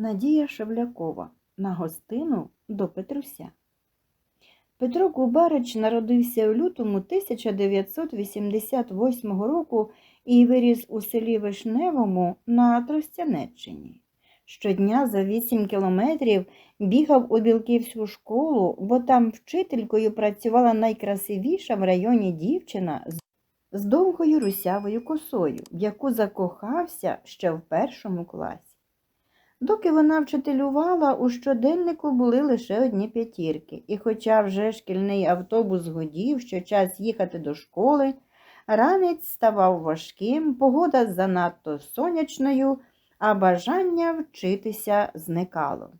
Надія Шевлякова на гостину до Петруся. Петро Кубарич народився у лютому 1988 року і виріс у селі Вишневому на Тростянеччині. Щодня за 8 кілометрів бігав у Білківську школу, бо там вчителькою працювала найкрасивіша в районі дівчина з довгою русявою косою, в яку закохався ще в першому класі. Доки вона вчителювала, у щоденнику були лише одні п'ятірки, і хоча вже шкільний автобус гудів, що час їхати до школи, ранець ставав важким, погода занадто сонячною, а бажання вчитися зникало.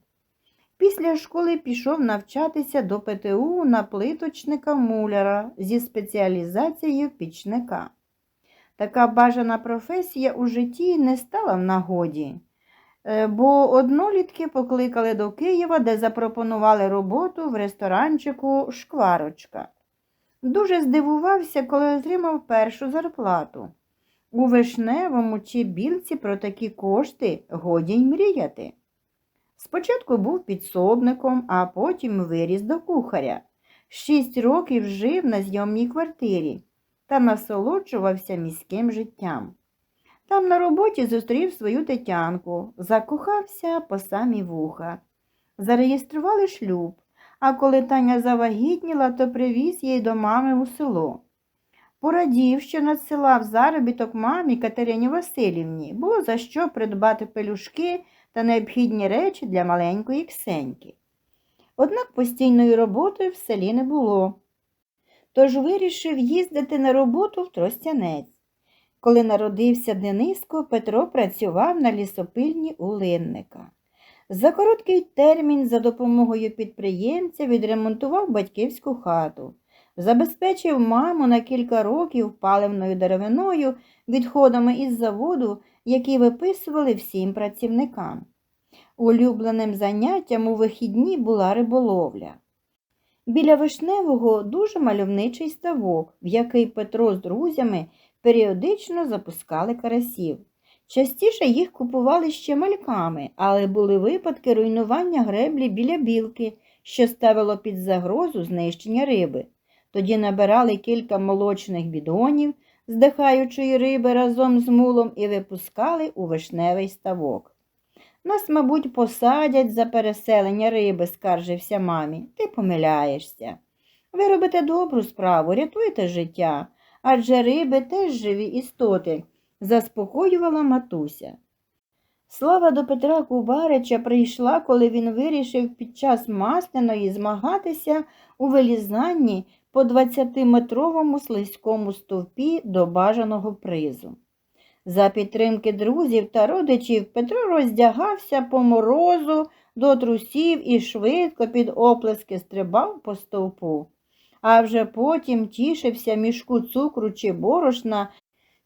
Після школи пішов навчатися до ПТУ на плиточника муляра зі спеціалізацією пічника. Така бажана професія у житті не стала в нагоді. Е, бо однолітки покликали до Києва, де запропонували роботу в ресторанчику Шкварочка. Дуже здивувався, коли отримав першу зарплату. У вишневому чи білці про такі кошти годі й мріяти. Спочатку був підсобником, а потім виріс до кухаря. Шість років жив на зйомній квартирі та насолоджувався міським життям. Там на роботі зустрів свою Тетянку, закохався по самі вуха. Зареєстрували шлюб, а коли Таня завагітніла, то привіз її до мами у село. Порадів, що надсилав заробіток мамі Катерині Васильівні, було за що придбати пелюшки та необхідні речі для маленької Ксеньки. Однак постійної роботи в селі не було. Тож вирішив їздити на роботу в Тростянець. Коли народився Дениско, Петро працював на лісопильні у Линника. За короткий термін за допомогою підприємця відремонтував батьківську хату, забезпечив маму на кілька років паливною деревиною, відходами із заводу, які виписували всім працівникам. Улюбленим заняттям у вихідні була риболовля. Біля Вишневого дуже мальовничий ставок, в який Петро з друзями періодично запускали карасів. Частіше їх купували ще мальками, але були випадки руйнування греблі біля білки, що ставило під загрозу знищення риби. Тоді набирали кілька молочних бідонів, здихаючої риби разом з мулом і випускали у вишневий ставок. Нас, мабуть, посадять за переселення риби, скаржився мамі. Ти помиляєшся. Ви робите добру справу, рятуєте життя, адже риби теж живі істоти, заспокоювала матуся. Слава до Петра Кубарича прийшла, коли він вирішив під час масляної змагатися у вилізанні по 20-метровому слизькому стовпі до бажаного призу. За підтримки друзів та родичів Петро роздягався по морозу до трусів і швидко під оплески стрибав по стовпу, а вже потім тішився мішку цукру чи борошна,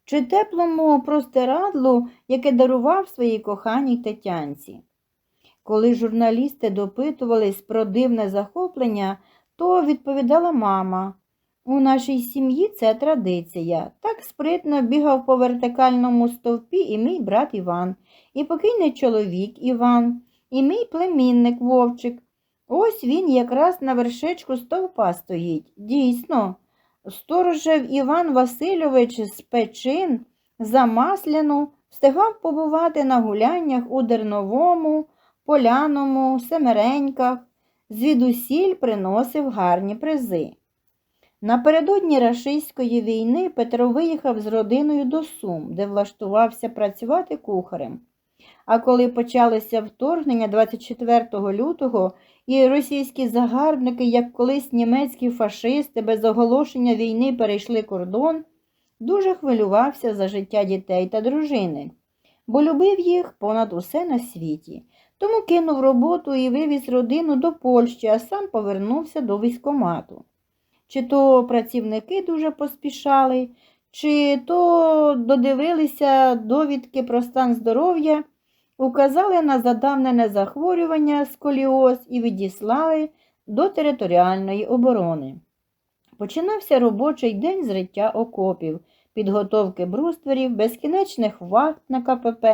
чи теплому простирадлу, яке дарував своїй коханій Тетянці. Коли журналісти допитувались про дивне захоплення, то відповідала мама. У нашій сім'ї це традиція. Так спритно бігав по вертикальному стовпі і мій брат Іван, і покійний чоловік Іван, і мій племінник Вовчик. Ось він якраз на вершечку стовпа стоїть. Дійсно, сторожев Іван Васильович з Печин за Масляну встигав побувати на гуляннях у Дерновому, Поляному, Семереньках, звідусіль приносив гарні призи. Напередодні рашистської війни Петро виїхав з родиною до Сум, де влаштувався працювати кухарем. А коли почалося вторгнення 24 лютого, і російські загарбники, як колись німецькі фашисти без оголошення війни перейшли кордон, дуже хвилювався за життя дітей та дружини, бо любив їх понад усе на світі. Тому кинув роботу і вивіз родину до Польщі, а сам повернувся до військомату. Чи то працівники дуже поспішали, чи то додивилися довідки про стан здоров'я, указали на задавнене захворювання сколіоз і відіслали до територіальної оборони. Починався робочий день зриття окопів, підготовки брустверів, безкінечних вахт на КПП.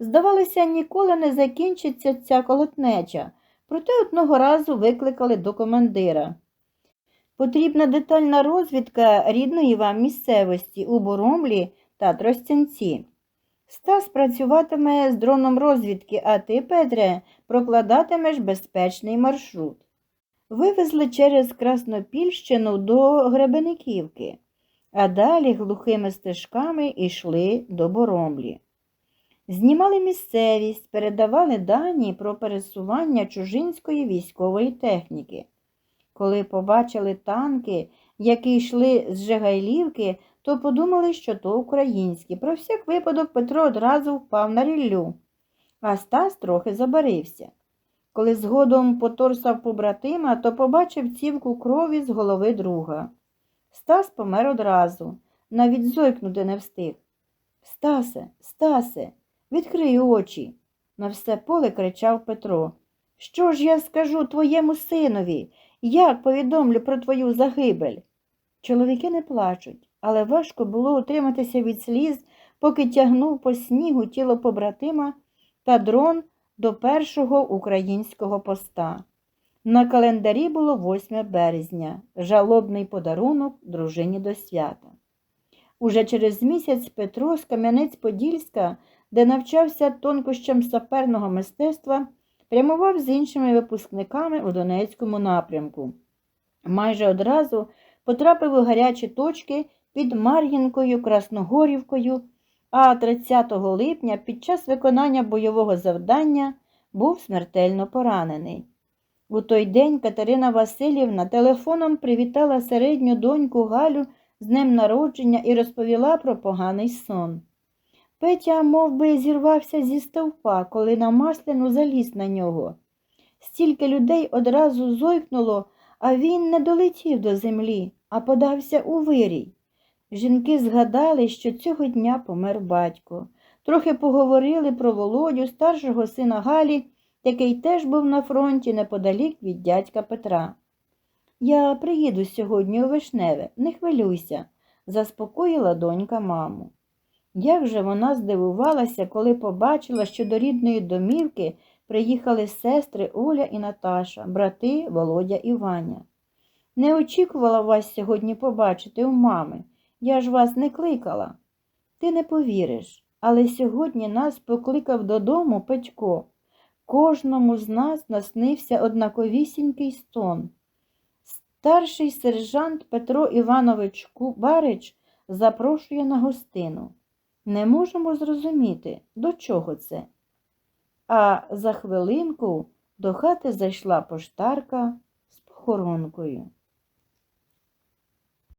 Здавалося, ніколи не закінчиться ця колотнеча, проте одного разу викликали до командира. Потрібна детальна розвідка рідної вам місцевості у Боромлі та Тростянці. Стас працюватиме з дроном розвідки, а ти, Петре, прокладатимеш безпечний маршрут. Вивезли через Краснопільщину до Гребениківки, а далі глухими стежками йшли до Боромлі. Знімали місцевість, передавали дані про пересування чужинської військової техніки. Коли побачили танки, які йшли з Жегайлівки, то подумали, що то українські. Про всяк випадок Петро одразу впав на ріллю, а Стас трохи забарився. Коли згодом поторсав побратима, то побачив цівку крові з голови друга. Стас помер одразу, навіть зойкнути не встиг. Стасе, Стасе, відкрий очі, на все поле кричав Петро. Що ж я скажу твоєму синові? Як повідомлю про твою загибель? Чоловіки не плачуть, але важко було утриматися від сліз, поки тягнув по снігу тіло побратима та дрон до першого українського поста. На календарі було 8 березня, жалобний подарунок дружині до свята. Уже через місяць Петро з Кам'янець-Подільська, де навчався тонкощам саперного мистецтва, прямував з іншими випускниками у Донецькому напрямку. Майже одразу потрапив у гарячі точки під Мар'їнкою, Красногорівкою, а 30 липня під час виконання бойового завдання був смертельно поранений. У той день Катерина Васильівна телефоном привітала середню доньку Галю з днем народження і розповіла про поганий сон. Петя мов би, зірвався зі стовпа, коли на масляну заліз на нього. Стільки людей одразу зойкнуло, а він не долетів до землі, а подався у вирій. Жінки згадали, що цього дня помер батько. Трохи поговорили про Володю, старшого сина Галі, який теж був на фронті неподалік від дядька Петра. Я приїду сьогодні у Вишневе, не хвилюйся, заспокоїла донька маму. Як же вона здивувалася, коли побачила, що до рідної домівки приїхали сестри Оля і Наташа, брати Володя і Ваня. Не очікувала вас сьогодні побачити у мами. Я ж вас не кликала. Ти не повіриш, але сьогодні нас покликав додому Петько. Кожному з нас наснився однаковісінький стон. Старший сержант Петро Іванович Кубарич запрошує на гостину. Не можемо зрозуміти, до чого це. А за хвилинку до хати зайшла поштарка з похоронкою.